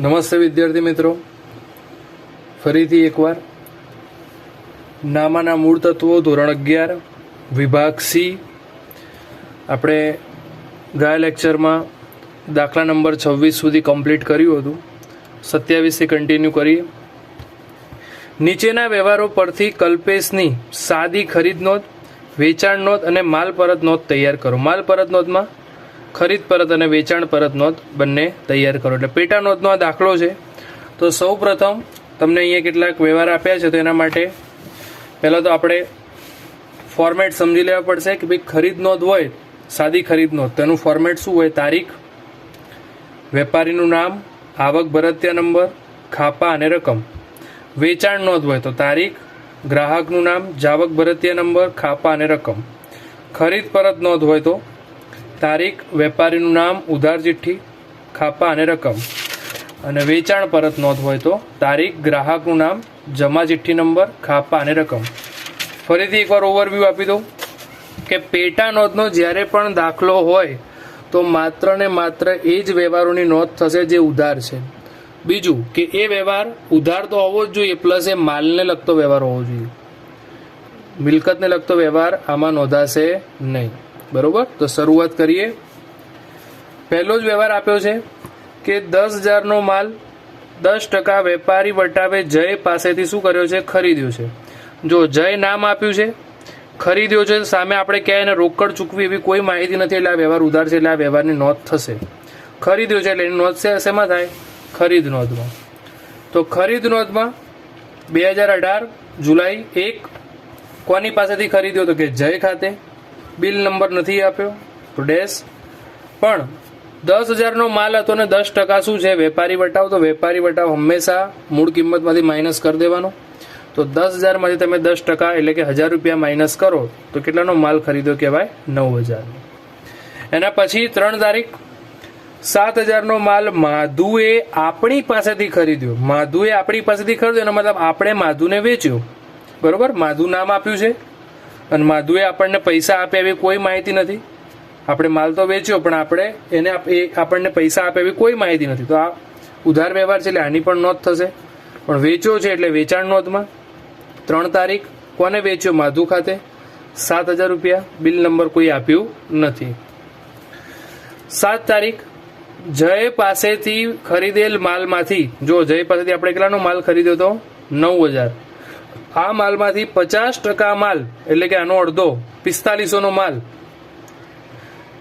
નમસ્તે વિદ્યાર્થી મિત્રો. ફરીથી એકવાર નામાના મૂળ તત્વો ધોરણ અગિયાર, વિભાગ સી. આપણે ગયા લેક્ચરમાં દાખલા નંબર છવ્વીસ સુધી કમ્પ્લીટ કર્યું હતું. સત્યાવીસથી કન્ટિન્યુ કરીએ. નીચેના વ્યવહારો પરથી કલ્પેશની સાદી ખરીદ નોંધ, વેચાણ નોંધ અને માલ પરત નોંધ તૈયાર કરો. માલ પરત નોંધમાં ખરીદ પરત અને વેચાણ પરત નોંધ બંને તૈયાર કરો. એટલે પેટા નોંધનો આ દાખલો છે. તો સૌ પ્રથમ તમને અહીંયા કેટલાક વ્યવહાર આપ્યા છે, તો એના માટે પહેલાં તો આપણે ફોર્મેટ સમજી લેવા પડશે કે ભાઈ ખરીદ નોંધ હોય, સાદી ખરીદ નોંધ. તેનું ફોર્મેટ શું હોય? તારીખ, વેપારીનું નામ, આવક ભરત્યા નંબર, ખાપા અને રકમ. વેચાણ નોંધ હોય તો તારીખ, ગ્રાહકનું નામ, જાવક ભરતીય નંબર, ખાપા અને રકમ. ખરીદ પરત નોંધ હોય તો તારીખ, વેપારીનું નામ, ઉધાર ચિઠ્ઠી, ખાપા અને રકમ. અને વેચાણ પરત નોંધ હોય તો તારીખ, ગ્રાહકનું નામ, જમા ચિઠ્ઠી નંબર, ખાપા અને રકમ. ફરીથી એકવાર ઓવરવ્યૂ આપી દઉં કે પેટા નોંધનો જ્યારે પણ દાખલો હોય તો માત્ર ને માત્ર એ જ વ્યવહારોની નોંધ થશે જે ઉધાર છે. બીજું કે એ વ્યવહાર ઉધાર તો હોવો જ જોઈએ, પ્લસ એ માલને લગતો વ્યવહાર હોવો જોઈએ. મિલકતને લગતો વ્યવહાર આમાં નોંધાશે નહીં. બરોબર? તો શરૂઆત કરીએ. પહેલો જ વ્યવહાર આપ્યો છે કે દસ હજારનો માલ દસ ટકા વેપારી વટાવે જય પાસેથી શું કર્યો છે? ખરીદ્યો છે. જો જય નામ આપ્યું છે, ખરીદ્યો છે, સામે આપણે ક્યાંય એને રોકડ ચૂકવી એવી કોઈ માહિતી નથી, એટલે આ વ્યવહાર ઉધાર છે, એટલે આ વ્યવહારની નોંધ થશે. ખરીદ્યો છે, એટલે એની નોંધ છે, શેમાં થાય? ખરીદ નોંધમાં. તો ખરીદ નોંધમાં બે હજાર અઢાર જુલાઈ એક કોની પાસેથી ખરીદ્યો? તો કે જય ખાતે. બિલ નંબર નથી આપ્યો ડેશ પણ દસ હજારનો માલ હતો ને દસ ટકા શું છે? વેપારી વટાવ, તો વેપારી વટાવ હંમેશા મૂળ કિંમતમાંથી માઇનસ કરી દેવાનો. તો દસ હજારમાંથી તમે દસ ટકા એટલે કે હજાર રૂપિયા માઇનસ કરો, તો કેટલાનો માલ ખરીદ્યો કહેવાય? નવ હજારનો. એના પછી ત્રણ તારીખ. સાત હજારનો માલ માધુએ આપણી પાસેથી ખરીદ્યો. માધુએ આપણી પાસેથી ખરીદ્યો, એનો મતલબ આપણે માધુને વેચ્યો. બરોબર? માધુ નામ આપ્યું છે. અને માધુએ આપણને પૈસા આપ્યા એવી કોઈ માહિતી નથી. આપણે માલ તો વેચ્યો, પણ આપણે એને આપ- એ આપણને પૈસા આપે એવી કોઈ માહિતી નથી. તો આ ઉધાર વ્યવહાર છે એટલે આની પણ નોંધ થશે. પણ વેચ્યો છે એટલે વેચાણ નોંધમાં. ત્રણ તારીખ, કોને વેચ્યો? માધુ ખાતે. સાત હજાર રૂપિયા બિલ નંબર કોઈ આપ્યું નથી. સાત તારીખ, જય પાસેથી ખરીદેલ માલમાંથી. જો જય પાસેથી આપણે કેટલાનો માલ ખરીદ્યો તો નવ હજાર. આ માલમાંથી પચાસ ટકા માલ, એટલે કે આનો અડધો, પિસ્તાલીસોનો માલ.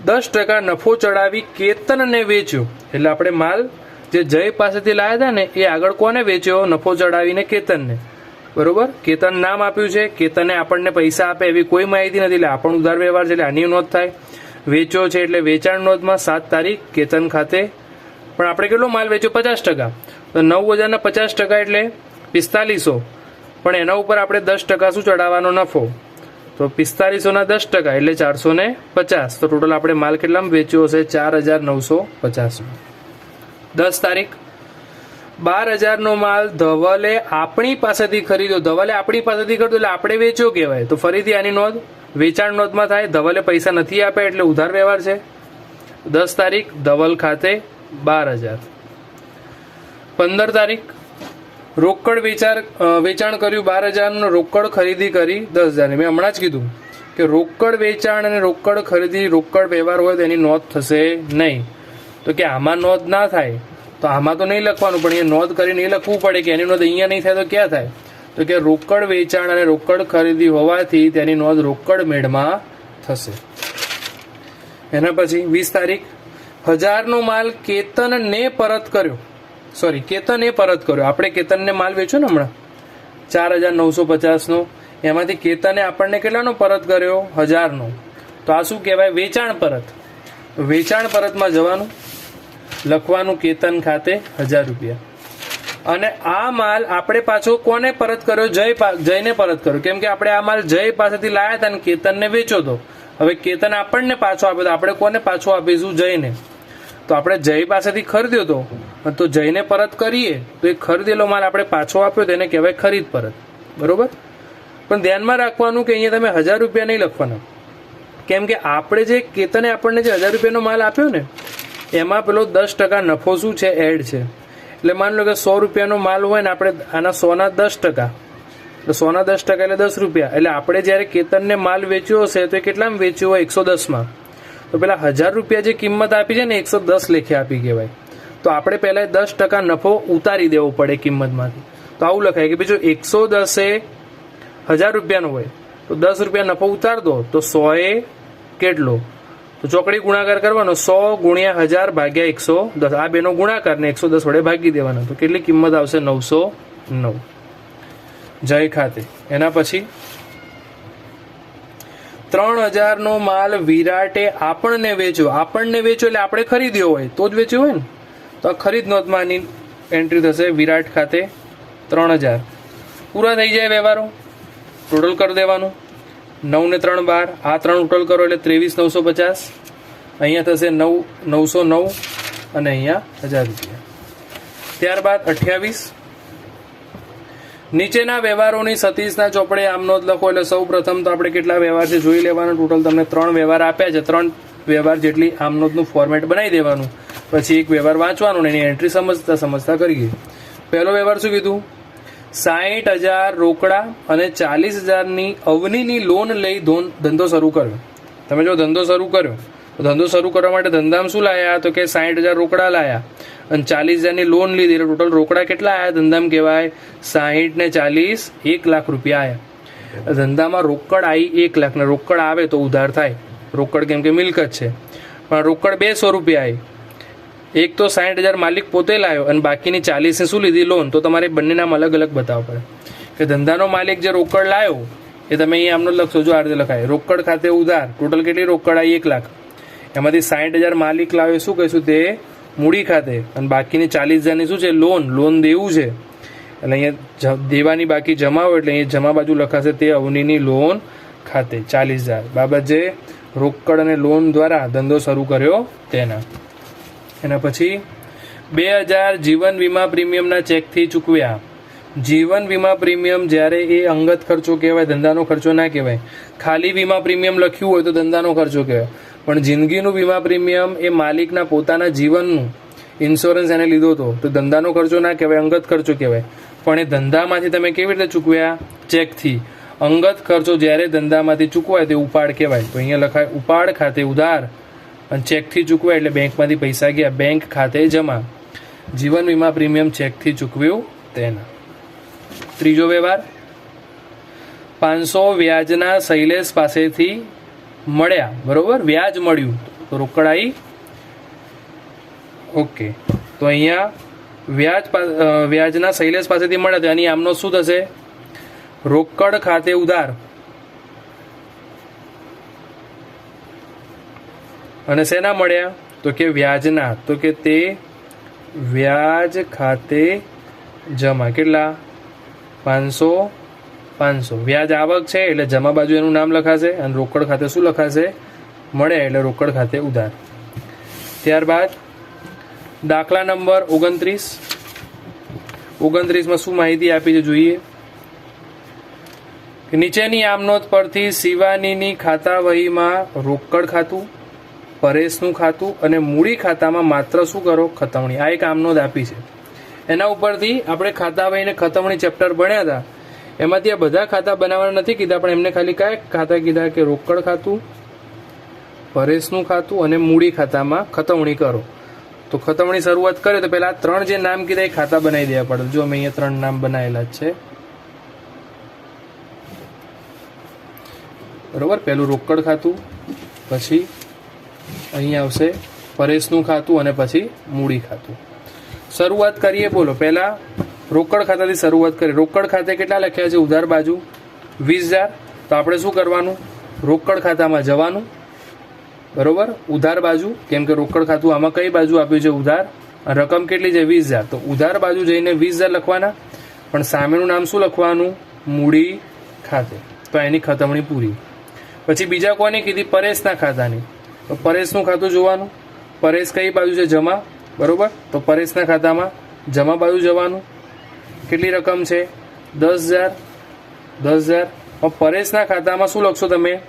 દસ ટકા નફો ચડાવી કેતનને વેચ્યો. એટલે આપણે માલ જે જય પાસેથી લાવ્યા હતા ને, એ આગળ કોને વેચ્યો? નફો ચડાવીને કેતનને. બરોબર? કેતન નામ આપ્યું છે. કેતને આપણને પૈસા આપે એવી કોઈ માહિતી નથી. એટલે આપણ ઉધાર વ્યવહાર છે, એટલે આની નોંધ થાય. વેચ્યો છે એટલે વેચાણ નોંધમાં સાત તારીખ કેતન ખાતે. પણ આપણે કેટલો માલ વેચ્યો? પચાસ ટકા. તો નવ હજારના પચાસ ટકા એટલે પિસ્તાલીસો. પણ એના ઉપર આપણે દસ ટકા શું ચડાવવાનો નફો? તો પિસ્તાલીસોના દસ ટકા એટલે ચારસો ને પચાસ. તો ટોટલ આપણે માલ કેટલામાં વેચ્યો હશે? ચાર હજાર નવસો પચાસ દસ તારીખ. બાર હજારનો માલ ધવલે આપણી પાસેથી ખરીદ્યો. ધવલે આપણી પાસેથી ખરીદ્યો એટલે આપણે વેચ્યો કહેવાય. તો ફરીથી આની નોંધ. વેચાણ નોંધમાં થાય. ધવલે પૈસા નથી આપ્યા એટલે ઉધાર વ્યવહાર છે. દસ તારીખ, ધવલ ખાતે બાર હજાર પંદર તારીખ. રોકડ વેચાણ વેચાણ કર્યું, બાર હજારનું રોકડ ખરીદી કરી, દસ હજારની. મેં હમણાં જ કીધું કે રોકડ વેચાણ અને રોકડ ખરીદી, રોકડ વ્યવહાર હોય તો એની નોંધ થશે નહીં. તો કે આમાં નોંધ ના થાય, તો આમાં તો નહીં લખવાનું, પણ એ નોંધ કરીને એ લખવું પડે કે એની નોંધ અહીંયા નહીં થાય તો ક્યાં થાય? તો કે રોકડ વેચાણ અને રોકડ ખરીદી હોવાથી તેની નોંધ રોકડ મેળમાં થશે. એના પછી વીસ તારીખ. હજારનો માલ કેતનને પરત કર્યો. સોરી કેતન એ પરત કર્યો. આપણે કેતનને માલ વેચ્યો ને હમણાં? ચાર હજાર નવસો પચાસનો. એમાંથી કેતને આપણને કેટલાનો પરત કર્યો? હજારનો. તો આ શું કહેવાય? વેચાણ પરત. વેચાણ પરતમાં જવાનું. લખવાનું કેતન ખાતે હજાર રૂપિયા. અને આ માલ આપણે પાછો કોને પરત કર્યો? જય જયને પરત કર્યો. કેમ કે આપણે આ માલ જય પાસેથી લાયા હતા અને કેતનને વેચ્યો હતો હવે કેતન આપણને પાછો આપ્યો આપણે કોને પાછો આપીશું? જયને. તો આપણે જય પાસેથી ખરીદ્યો હતો તો જઈને પરત કરીએ, તો એ ખરીદેલો માલ આપણે પાછો આપ્યો તેને કહેવાય ખરીદ પરત. બરોબર? પણ ધ્યાનમાં રાખવાનું કે અહીંયા તમે હજાર રૂપિયા નહીં લખવાના. કેમ કે આપણે જે કેતને આપણને જે હજાર રૂપિયાનો માલ આપ્યો ને, એમાં પેલો દસ ટકા નફો શું છે? એડ છે. એટલે માની લો કે સો રૂપિયાનો માલ હોય ને આપણે આના સોના દસ ટકા. એટલે સોના દસ ટકા એટલે દસ રૂપિયા. એટલે આપણે જ્યારે કેતનને માલ વેચ્યો હશે તો એ કેટલામાં વેચ્યો? હોય એકસો દસમાં. તો પેલા હજાર રૂપિયા જે કિંમત આપી છે ને, એકસો દસ લેખે આપી કહેવાય. તો આપણે પહેલાં દસ ટકા નફો ઉતારી દેવો પડે કિંમતમાંથી. તો આવું લખાય કે બીજું એકસો દસે હજાર રૂપિયાનો હોય, તો દસ રૂપિયા નફો ઉતાર દો, તો સોએ કેટલો? તો ચોકડી ગુણાકાર કરવાનો, સો ગુણ્યા હજાર ભાગ્યા એકસો દસ. આ બેનો ગુણાકાર ને એકસો દસ વડે ભાગી દેવાનો. તો કેટલી કિંમત આવશે? નવસો નવ. જય ખાતે. એના પછી ત્રણ હજારનો માલ વિરાટે આપણને વેચ્યો. આપણને વેચ્યો એટલે આપણે ખરીદ્યો હોય, તો જ વેચ્યો હોય ને? તો ખરીદ નોંધમાંની એન્ટ્રી થશે વિરાટ ખાતે ત્રણ હજાર. પૂરા થઈ જાય વ્યવહારો. ટોટલ કરી દેવાનું. નવ ને ત્રણ બાર. આ ત્રણ ટોટલ કરો એટલે ત્રેવીસ નવસો પચાસ. અહીંયા થશે નવ, નવસો નવ અને અહીંયા હજાર રૂપિયા. ત્યારબાદ અઠ્યાવીસ. નીચેના વ્યવહારોની સતીશના ચોપડે આમ નોંધ લખો એટલે સૌ પ્રથમ તો આપણે કેટલા વ્યવહાર છે જોઈ લેવાનો. ટોટલ તમને ત્રણ વ્યવહાર આપ્યા છે. ત્રણ વ્યવહાર જેટલી આમનોદનું ફોર્મેટ બનાવી દેવાનું. પછી એક વ્યવહાર વાંચવાનો ને એની એન્ટ્રી સમજતા સમજતા કરીએ. પહેલો વ્યવહાર શું કીધું? સાહીઠ હજાર રોકડા અને ચાલીસ હજારની અવનીની લોન લઈ ધોન- ધંધો શરૂ કર્યો. તમે જો ધંધો શરૂ કર્યો, તો ધંધો શરૂ કરવા માટે ધંધામાં શું લાયા? તો કે સાહીઠ હજાર રોકડા લાયા. અને ચાલીસ હજારની લોન લીધી, એટલે ટોટલ રોકડા કેટલા આવ્યા ધંધામાં કહેવાય સાહીઠ ને ચાલીસ, એક લાખ રૂપિયા આવ્યા ધંધામાં રોકડ આવી એક લાખ ને રોકડ આવે તો ઉધાર થાય. રોકડ કેમ કે મિલકત છે. પણ રોકડ બેસો રૂપિયા આવી એક તો સાઠ હજાર માલિક પોતે લાવ્યો અને બાકીની ચાલીસની શું લીધી લોન તો તમારે બંનેનામ અલગ અલગ બતાવવા પડે. કે ધંધાનો માલિક જે રોકડ લાવ્યો એ તમે અહીંયા આમનો લખશો જો આ રીતે લખાય. રોકડ ખાતે ઉધાર. ટોટલ કેટલી રોકડ આવી એક લાખ. એમાંથી સાઠ હજાર માલિક લાવ્યો શું કહીશું તે? મૂડી ખાતે. અને બાકીની ચાલીસ હજારની શું છે? લોન લોન દેવું છે. એટલે અહીંયા દેવાની બાકી જમા હોય, એટલે અહીંયા જમા બાજુ લખાશે તે અવનીની લોન ખાતે ચાલીસ હજાર. બાબત જે રોકડ અને લોન દ્વારા ધંધો શરૂ કર્યો તેના. એના પછી બે હજાર જીવન વીમા પ્રીમિયમના ચેકથી ચૂકવ્યા. જીવન વીમા પ્રીમિયમ જ્યારે એ અંગત ખર્ચો કહેવાય, ધંધાનો ખર્ચો ના કહેવાય. ખાલી વીમા પ્રીમિયમ લખ્યું હોય તો ધંધાનો ખર્ચો કહેવાય. પણ જિંદગીનું વીમા પ્રીમિયમ એ માલિકના પોતાના જીવનનું ઇન્સ્યોરન્સ એને લીધો હતો. તો ધંધાનો ખર્ચો ના કહેવાય, અંગત ખર્ચો કહેવાય. પણ એ ધંધામાંથી તમે કેવી રીતે ચૂકવ્યા? ચેકથી. અંગત ખર્ચો જ્યારે ધંધામાંથી ચૂકવાય તે ઉપાડ કહેવાય. તો અહીંયા લખાય, ઉપાડ ખાતે ઉધાર. અને ચેકથી ચૂકવાય એટલે બેંકમાંથી પૈસા ગયા, બેંક ખાતે જમા. જીવન વીમા પ્રીમિયમ ચેકથી ચૂકવ્યું તેના. ત્રીજો વ્યવહાર, પાંચસો વ્યાજના શૈલેષ પાસેથી મળ્યા, બરોબર? વ્યાજ મળ્યું. તો રોકડાઈ. ઓકે. તો અહીંયા વ્યાજ વ્યાજના શૈલેષ પાસેથી મળ્યા તો એની આમનો શું થશે? રોકડ ખાતે ઉધાર. અને શેના મળ્યા? તો કે વ્યાજના. તો કે તે વ્યાજ ખાતે જમા. કેટલા? પાંચસો? પાંચસો. વ્યાજ આવક છે એટલે જમા બાજુ એનું નામ લખાશે અને રોકડ ખાતે શું લખાશે? મળે એટલે રોકડ ખાતે ઉધાર. ત્યારબાદ દાખલા નંબર ઓગણત્રીસ. ઓગણત્રીસમાં શું માહિતી આપી છે જોઈએ? નીચેની આમનોંધ પરથી શિવાનીની ખાતા વહીમાં રોકડ ખાતું, પરેશનું ખાતું અને મૂડી ખાતામાં માત્ર શું કરો? ખતવણી. આ એક આમનોંધ આપી છે. એના ઉપરથી આપણે ખાતા વહીને ખતવણી ચેપ્ટર ભણ્યા હતા. એમાંથી આ બધા ખાતા બનાવવાના નથી કીધા, પણ એમને ખાલી કયા ખાતા કીધા કે રોકડ ખાતું, પરેશનું ખાતું અને મૂડી ખાતામાં ખતવણી કરો. તો ખતવણી શરૂઆત કરે તો પહેલા ત્રણ જે નામ કીધા એ ખાતા બનાવી દેવા પડે. જો અમે અહીંયા ત્રણ નામ બનાવેલા જ છે. બરોબર? પહેલું રોકડ ખાતું, પછી અહીં આવશે પરેશનું ખાતું અને પછી મૂડી ખાતું. શરૂઆત કરીએ, બોલો. પહેલાં રોકડ ખાતાથી શરૂઆત કરીએ. રોકડ ખાતે કેટલા લખ્યા છે? ઉધાર બાજુ વીસ હજાર. તો આપણે શું કરવાનું? રોકડ ખાતામાં જવાનું. બરાબર? ઉધાર બાજુ, કેમ કે રોકડ ખાતું આમાં કઈ બાજુ આપ્યું છે? ઉધાર. રકમ કેટલી છે? વીસ હજાર. તો ઉધાર બાજુ જઈને વીસ હજાર લખવાના. પણ સામેનું નામ શું લખવાનું? મૂડી ખાતે. તો એની ખતમણી પૂરી. પછી બીજા કોની કીધી? પરેશના ખાતાની. તો પરેશનું ખાતું જોવાનું? પરેશ કઈ બાજુ છે? જમા. બરોબર? તો પરેશના ખાતામાં જમા બાજુ જવાનું. કેટલી રકમ છે? દસ હજાર. દસ હજાર. પરેશના ખાતામાં શું લખશો તમે?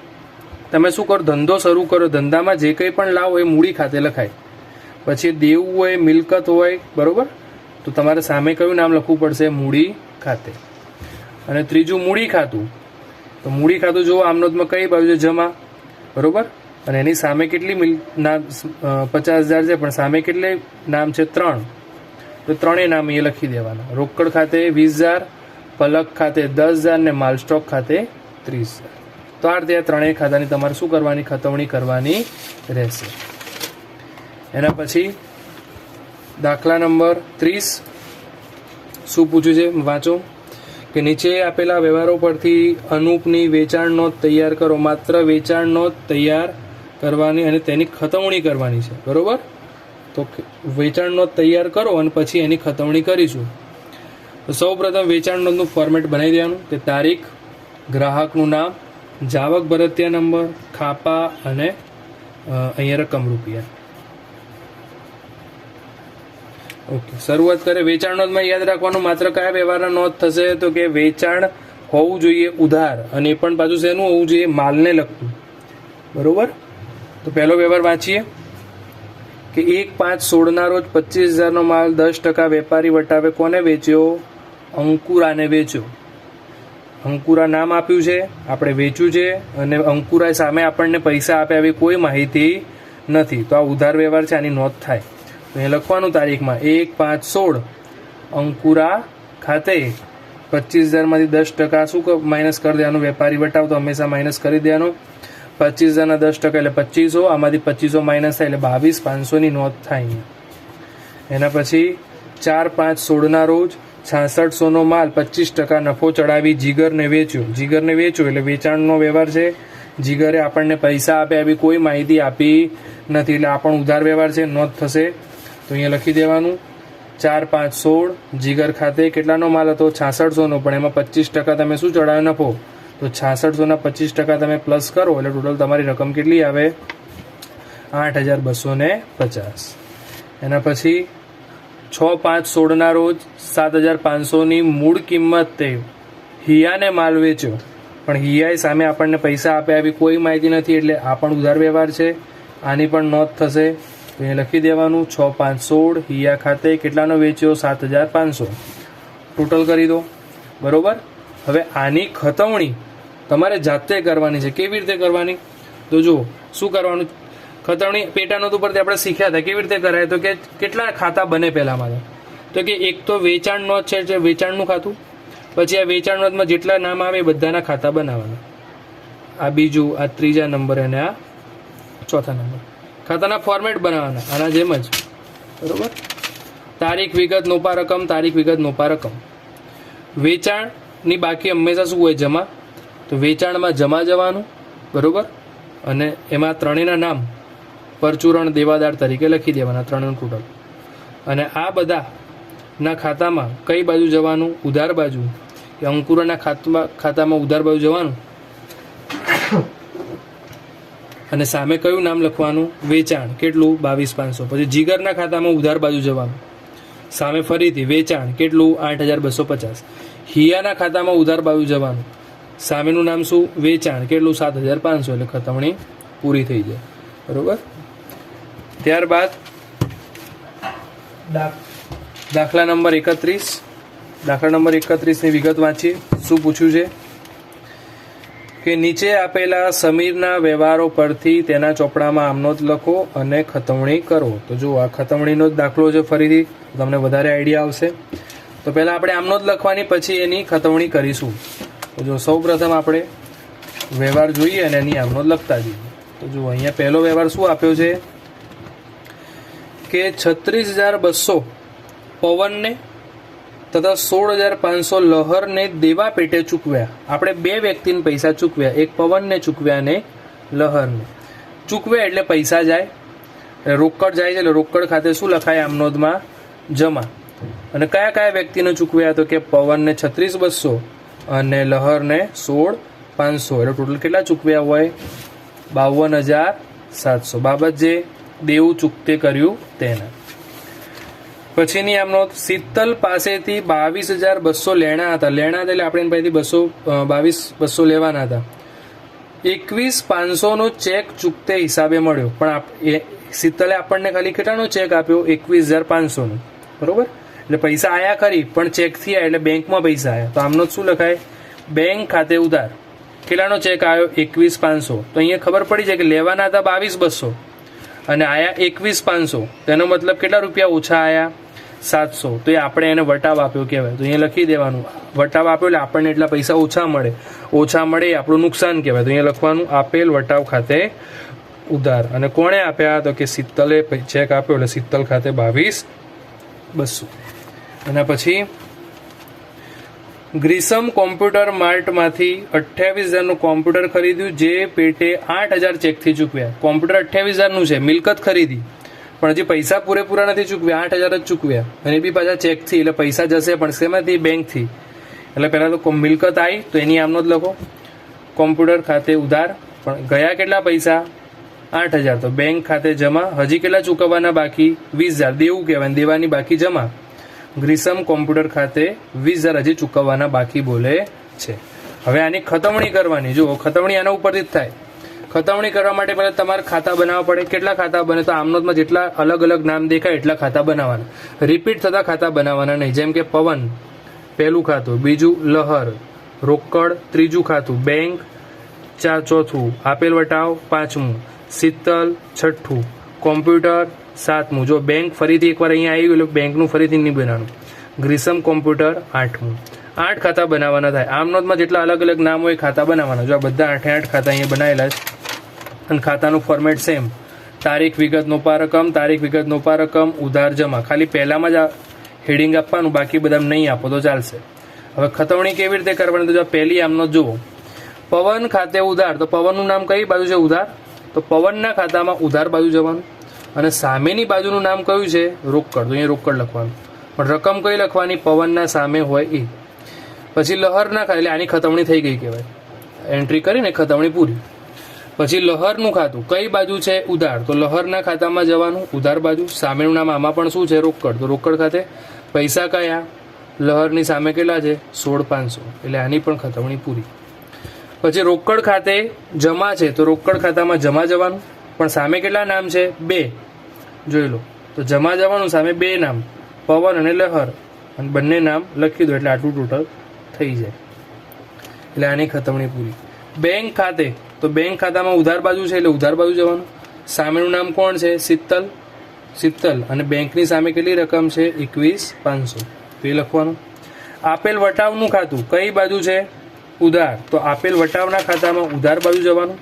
તમે શું કરો? ધંધો શરૂ કરો. ધંધામાં જે કંઈ પણ લાવો એ મૂડી ખાતે લખાય. પછી દેવું હોય, મિલકત હોય, બરોબર? તો તમારે સામે કયું નામ લખવું પડશે? મૂડી ખાતે. અને ત્રીજું, મૂડી ખાતું. તો મૂડી ખાતું જુઓ આમનોદમાં કઈ બાજુ છે જમા? બરોબર? અને એની સામે કેટલી મિલ નામ પચાસ હજાર છે, પણ સામે કેટલે નામ છે? ત્રણ. તો ત્રણેય નામ એ લખી દેવાના. રોકડ ખાતે વીસ હજાર, પલક ખાતે દસ હજાર ને માલ સ્ટોક ખાતે ત્રીસ હજાર. તો આ રીતે આ ત્રણેય ખાતાની તમારે શું કરવાની? ખતવણી કરવાની રહેશે. એના પછી દાખલા નંબર ત્રીસ. શું પૂછ્યું છે? વાંચો. કે નીચે આપેલા વ્યવહારો પરથી અનુપની વેચાણ નોંધ તૈયાર કરો, માત્ર વેચાણ નોંધ તૈયાર કરવાની અને તેની ખતવણી કરવાની છે, બરોબર? તો વેચાણ નોંધ તૈયાર કરો અને પછી એની ખતવણી કરીશું. તો સૌ પ્રથમ વેચાણ નોંધનું ફોર્મેટ બનાવી દેવાનું. કે તારીખ, ગ્રાહકનું નામ, જાવક ભરતિયા નંબર, ખાપા અને અહીંયા રકમ રૂપિયા ઓકે શરૂઆત કરે, વેચાણ નોંધમાં યાદ રાખવાનું, માત્ર કયા વ્યવહારના નોંધ થશે તો કે વેચાણ હોવું જોઈએ, ઉધાર. અને એ પણ પાછું શેનું હોવું જોઈએ? માલને લગતું. બરોબર? તો પહેલો વ્યવહાર વાંચીએ. કે એક પાંચ સોળના રોજ પચીસ હજારનો માલ દસ ટકા વેપારી વટાવે, કોને વેચ્યો? અંકુરાને વેચ્યો. અંકુરા નામ આપ્યું છે, આપણે વેચ્યું છે, અને અંકુરા સામે આપણને પૈસા આપ્યા એવી કોઈ માહિતી નથી. તો આ ઉધાર વ્યવહાર છે, આની નોંધ થાય. એ લખવાનું તારીખમાં એક પાંચ સોળ અંકુરા ખાતે પચીસ હજારમાંથી દસ ટકા શું માઇનસ કરી દેવાનું, વેપારી વટાવ તો હંમેશા માઇનસ કરી દેવાનું. પચીસ હજારના દસ ટકા એટલે પચીસો, આમાંથી પચીસો માઇનસ થાય એટલે બાવીસ, પાંચસોની નોંધ થાય એના પછી ચાર પાંચ સોળના રોજ છાસઠસોનો માલ પચીસ ટકા નફો ચડાવી જીગરને વેચ્યો. જીગરને વેચ્યો એટલે વેચાણનો વ્યવહાર છે. જીગરે આપણને પૈસા આપ્યા એવી કોઈ માહિતી આપી નથી એટલે આ પણ ઉધાર વ્યવહાર છે, નોંધ થશે. તો અહીંયા લખી દેવાનું. ચાર, પાંચ, સોળ, જીગર ખાતે કેટલાનો માલ હતો? છાસઠસોનો, પણ એમાં પચીસ ટકા તમે શું ચડાવ્યો નફો? તો છાસઠસોના પચીસ ટકા તમે પ્લસ કરો, એટલે ટોટલ તમારી રકમ કેટલી આવે? આઠ હજાર બસો ને પચાસ. એના પછી છ, પાંચ, સોળના રોજ સાત હજાર પાંચસોની મૂળ કિંમત હિયાને માલ વેચ્યો. પણ હિયાએ સામે આપણને પૈસા આપ્યા એવી કોઈ માહિતી નથી, એટલે આ પણ ઉધાર વ્યવહાર છે. આની પણ નોંધ થશે. તો એ લખી દેવાનું. છ પાંચ સોળ. હિયા ખાતે કેટલાનો વેચ્યો? સાત હજાર પાંચસો. ટોટલ કરી દો. બરોબર? હવે આની ખતવણી તમારે જાતે કરવાની છે. કેવી રીતે કરવાની? તો જુઓ, શું કરવાનું? ખતવણી પેટાનો ઉપરથી આપણે શીખ્યા હતા. કેવી રીતે કરાય? તો કે કેટલા ખાતા બને પહેલામાં તો કે એક તો વેચાણ નોંધ છે જે વેચાણનું ખાતું. પછી આ વેચાણ નોંધમાં જેટલા નામ આવે એ બધાના ખાતા બનાવવાના. આ બીજું, આ ત્રીજા નંબર અને આ ચોથા નંબર. ખાતાના ફોર્મેટ બનાવવાના, આના જેમ જ. બરોબર? તારીખ વિગત નોપા રકમ, તારીખ વિગત નોપા રકમ. વેચાણની બાકી હંમેશા શું હોય જમા? તો વેચાણમાં જમા જવાનું, બરોબર? અને એમાં ત્રણેયના નામ, પરચુરણ, દેવાદાર તરીકે લખી દેવાના, ત્રણેયનું ટોટલ અને આ બધા ના ખાતામાં કઈ બાજુ જવાનું? ઉધાર બાજુ. કે અંકુરના ખાતામાં ખાતામાં ઉધાર બાજુ જવાનું? અને સામે કયું નામ લખવાનું? વેચાણ. કેટલું? બાવીસ પાંચસો. પછી જીગરના ખાતામાં ઉધાર બાજુ જવાનું. સામે ફરીથી વેચાણ. કેટલું? આઠ હજાર બસો પચાસ. હિયાના ખાતામાં ઉધાર બાજુ જવાનું. સામેનું નામ શું? વેચાણ. કેટલું? સાત હજાર પાંચસો. એટલે ખતમણી પૂરી થઈ જાય. બરોબર? ત્યારબાદ દાખલા નંબર એકત્રીસ. દાખલા નંબર એકત્રીસની વિગત વાંચીએ. શું પૂછ્યું છે? કે નીચે આપેલા સમીરના વ્યવહારો પરથી તેના ચોપડામાં આમનો જ લખો અને ખતવણી કરો. તો જુઓ, આ ખતવણીનો જ દાખલો છે ફરીથી. તમને વધારે આઈડિયા આવશે. તો પહેલાં આપણે આમનો જ લખવાની, પછી એની ખતવણી કરીશું. તો જો સૌ પ્રથમ આપણે વ્યવહાર જોઈએ અને એની આમનો જ લખતા જઈએ. તો જુઓ, અહીંયા પહેલો વ્યવહાર શું આપ્યો છે? કે છત્રીસ હજાર બસો પવનને તથા સોળ હજાર પાંચસો લહરને દેવા પેટે ચૂકવ્યા. આપણે બે વ્યક્તિને પૈસા ચૂકવ્યા. એક પવનને ચૂકવ્યા ને લહરને. ચૂકવ્યા એટલે પૈસા જાય. રોકડ જાય છે એટલે રોકડ ખાતે શું લખાય આમનોદમાં જમા. અને કયા કયા વ્યક્તિને ચૂકવ્યા તો કે પવનને છત્રીસ બસો અને લહરને સોળ પાંચસો એટલે ટોટલ કેટલા ચૂકવ્યા હોય? બાવન હજાર સાતસો બાબત જે દેવું ચૂકતે કર્યું તેના. પછીની આમનો શીતલ પાસેથી બાવીસ હજાર બસો લેણા હતા. લેણા એટલે આપણે એની પાસેથી બસો બાવીસ બસો લેવાના હતા. એકવીસ પાંચસોનો ચેક ચૂકતે હિસાબે મળ્યો. પણ એ, શીતલે આપણને ખાલી કેટલાનો ચેક આપ્યો? એકવીસ હજાર પાંચસોનો. બરોબર? એટલે પૈસા આયા ખરી, પણ ચેકથી આવ્યા એટલે બેંકમાં પૈસા આવ્યા તો આમનો શું લખાય? બેંક ખાતે ઉધાર. કેટલાનો ચેક આવ્યો એકવીસ પાંચસો. તો અહીંયા ખબર પડી જાય કે લેવાના હતા બાવીસ બસો. અને આયા એકવીસ પાંચસો. તેનો મતલબ કેટલા રૂપિયા ઓછા આયા? સાતસો. તો એ આપણે એને વટાવ આપ્યો કહેવાય. તો અહીંયા લખી દેવાનું. વટાવ આપ્યો એટલે આપણને એટલા પૈસા ઓછા મળે. ઓછા મળે એ આપણું નુકસાન કહેવાય. તો અહીંયા લખવાનું, આપેલ વટાવ ખાતે ઉધાર. અને કોણે આપ્યા? તો કે શીતલે ચેક આપ્યો એટલે શીતલ ખાતે બાવીસ, બસો. અને પછી, ગ્રીસમ કોમ્પ્યુટર માર્ટમાંથી અઠ્યાવીસ હજારનું કોમ્પ્યુટર ખરીદ્યું, જે પેટે આઠ હજાર ચેકથી ચૂકવ્યા. કોમ્પ્યુટર અઠ્યાવીસ હજારનું છે. મિલકત ખરીદી. પણ હજી પૈસા પૂરેપૂરા નથી ચૂકવ્યા, આઠ હજાર જ ચૂકવ્યા. અને બી પાછા ચેકથી એટલે પૈસા જશે પણ શેમાંથી? બેંકથી. એટલે પહેલાં તો મિલકત આવી તો એની આમનો જ લખો. કોમ્પ્યુટર ખાતે ઉધાર, પણ ગયા કેટલા પૈસા? આઠ હજાર. તો બેંક ખાતે જમા, હજી કેટલા ચૂકવવાના બાકી? વીસ હજાર. દેવું કહેવાય દેવાની બાકી જમા. ગ્રીસમ કોમ્પ્યુટર ખાતે વીસ હજાર હજી ચૂકવવાના બાકી બોલે છે. હવે આની ખતવણી કરવાની. જુઓ ખતવણી આના ઉપરથી જ થાય. ખતવણી કરવા માટે પહેલાં તમારે ખાતા બનાવવા પડે. કેટલા ખાતા બને? તો આમનોદમાં જેટલા અલગ અલગ નામ દેખાય એટલા ખાતા બનાવવાના રિપીટ થતા ખાતા બનાવવાના નહીં. જેમ કે પવન, પહેલું ખાતું. બીજું લહર, રોકડ, ત્રીજું ખાતું. બેંક ચાર ચોથું. આપેલ વટાવ, પાંચમું. શીતલ, છઠ્ઠું. કોમ્પ્યુટર, સાતમું. જો બેંક ફરીથી એકવાર અહીંયા આવ્યું ગયું બેંકનું ફરીથી નહીં બનાવવાનું. ગ્રીસમ કોમ્પ્યુટર, આઠમું. આઠ ખાતા બનાવવાના થાય. આમ જેટલા અલગ અલગ નામ હોય ખાતા બનાવવાના જો આ બધા આઠે આઠ ખાતા અહીંયા બનાવેલા છે અને ખાતાનું ફોર્મેટ સેમ તારીખ વિગત નોપા રકમ તારીખ વિગત નોપા રકમ ઉધાર જમા. ખાલી પહેલામાં જ આ હેડિંગ આપવાનું, બાકી બધા નહીં આપો, તો ચાલશે. હવે ખતવણી કેવી રીતે કરવાની? તો જો પહેલી આમનો જુઓ. પવન ખાતે ઉધાર. તો પવનનું નામ કઈ બાજુ છે ઉધાર? તો પવનના ખાતામાં ઉધાર બાજુ જવાનું. અને સામેની બાજુનું નામ કયું છે? રોકડ. તો અહીંયા રોકડ લખવાનું. પણ રકમ કઈ લખવાની? પવનના સામે હોય એ પછી લહરના એટલે આની ખતવણી થઈ ગઈ કહેવાય. એન્ટ્રી કરીને ખતવણી પૂરી. પછી લહરનું ખાતું. કઈ બાજુ છે? ઉધાર. તો લહરના ખાતામાં જવાનું. ઉધાર બાજુ. સામેનું નામ આમાં પણ શું છે? રોકડ. તો રોકડ ખાતે પૈસા કયા? લહરની સામે કેટલા છે? સોળ પાંચસો એટલે આની પણ ખતવણી પૂરી. પછી રોકડ ખાતે જમા છે. તો રોકડ ખાતામાં જમા જવાનું. પણ સામે કેટલા નામ છે? બે. જોઈ લો. તો જમા જવાનું સામે બે નામ. પવન અને લહર. અને બંને નામ લખી દો. એટલે આટલું ટોટલ થઈ જાય. એટલે આની ખતવણી પૂરી. બેંક ખાતે તો બેંક ખાતામાં ઉધાર બાજુ છે એટલે ઉધાર બાજુ જવાનું. સામેનું નામ કોણ છે? શીતલ શીતલ અને બેંકની સામે કેટલી રકમ છે? એકવીસ પાંચસો. એ લખવાનું. આપેલ વટાવનું ખાતું કઈ બાજુ છે? ઉધાર. તો આપેલ વટાવના ખાતામાં ઉધાર બાજુ જવાનું.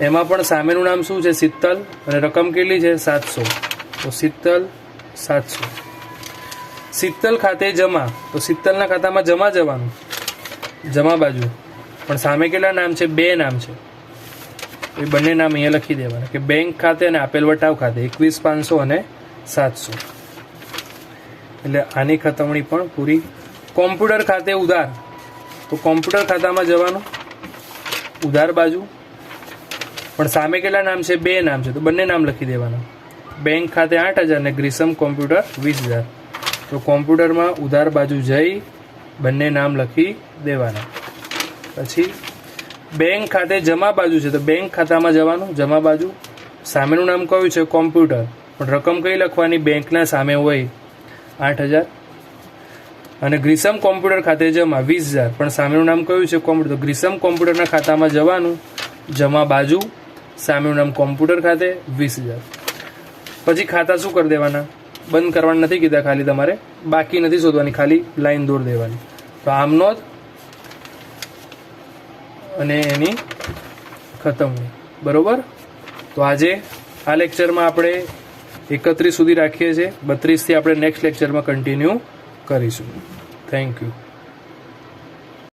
એમાં પણ સામેનું નામ શું છે? શીતલ અને રકમ કેટલી છે? સાતસો. તો શીતલ સાતસો. શીતલ ખાતે જમા. તો શીતલના ખાતામાં જમા જવાનું. જમા બાજુ. પણ સામે કેટલા નામ છે? બે નામ છે. એ બંને નામ અહીંયા લખી દેવાના કે બેંક ખાતે અને આપેલ વટાવ ખાતે એકવીસ પાંચસો અને સાતસો. એટલે આની ખતવણી પણ પૂરી કોમ્પ્યુટર ખાતે ઉધાર. તો કોમ્પ્યુટર ખાતામાં જવાનું. ઉધાર બાજુ. પણ સામે કેટલા નામ છે? બે નામ છે. તો બંને નામ લખી દેવાના. બેંક ખાતે આઠ હજાર ને ગ્રીસમ કોમ્પ્યુટર વીસ હજાર. તો કોમ્પ્યુટરમાં ઉધાર બાજુ જઈ બંને નામ લખી દેવાના. પછી બેંક ખાતે જમા બાજુ છે, તો બેંક ખાતામાં જવાનું, જમા બાજુ. સામેનું નામ કયું છે? કોમ્પ્યુટર પણ રકમ કઈ લખવાની? બેંકના સામે હોય. આઠ હજાર. અને ગ્રીસમ કોમ્પ્યુટર ખાતે જમા, વીસ હજાર. પણ સામેનું નામ કયું છે? કોમ્પ્યુટર ગ્રીસમ કોમ્પ્યુટરના ખાતામાં જવાનું, જમા બાજુ. સામેનું નામ કોમ્પ્યુટર ખાતે, વીસ હજાર. પછી ખાતા શું કરી દેવાના? બંધ કરવાના નથી કીધા ખાલી તમારે. બાકી નથી શોધવાની, ખાલી લાઈન દોર દેવાની. તો આમનો જ અને એની ખતમણી. બરોબર? તો આજે આ લેક્ચરમાં આપણે એકત્રીસ સુધી રાખીએ છીએ. બત્રીસથી આપણે નેક્સ્ટ લેક્ચરમાં કન્ટિન્યુ કરીશું. Thank you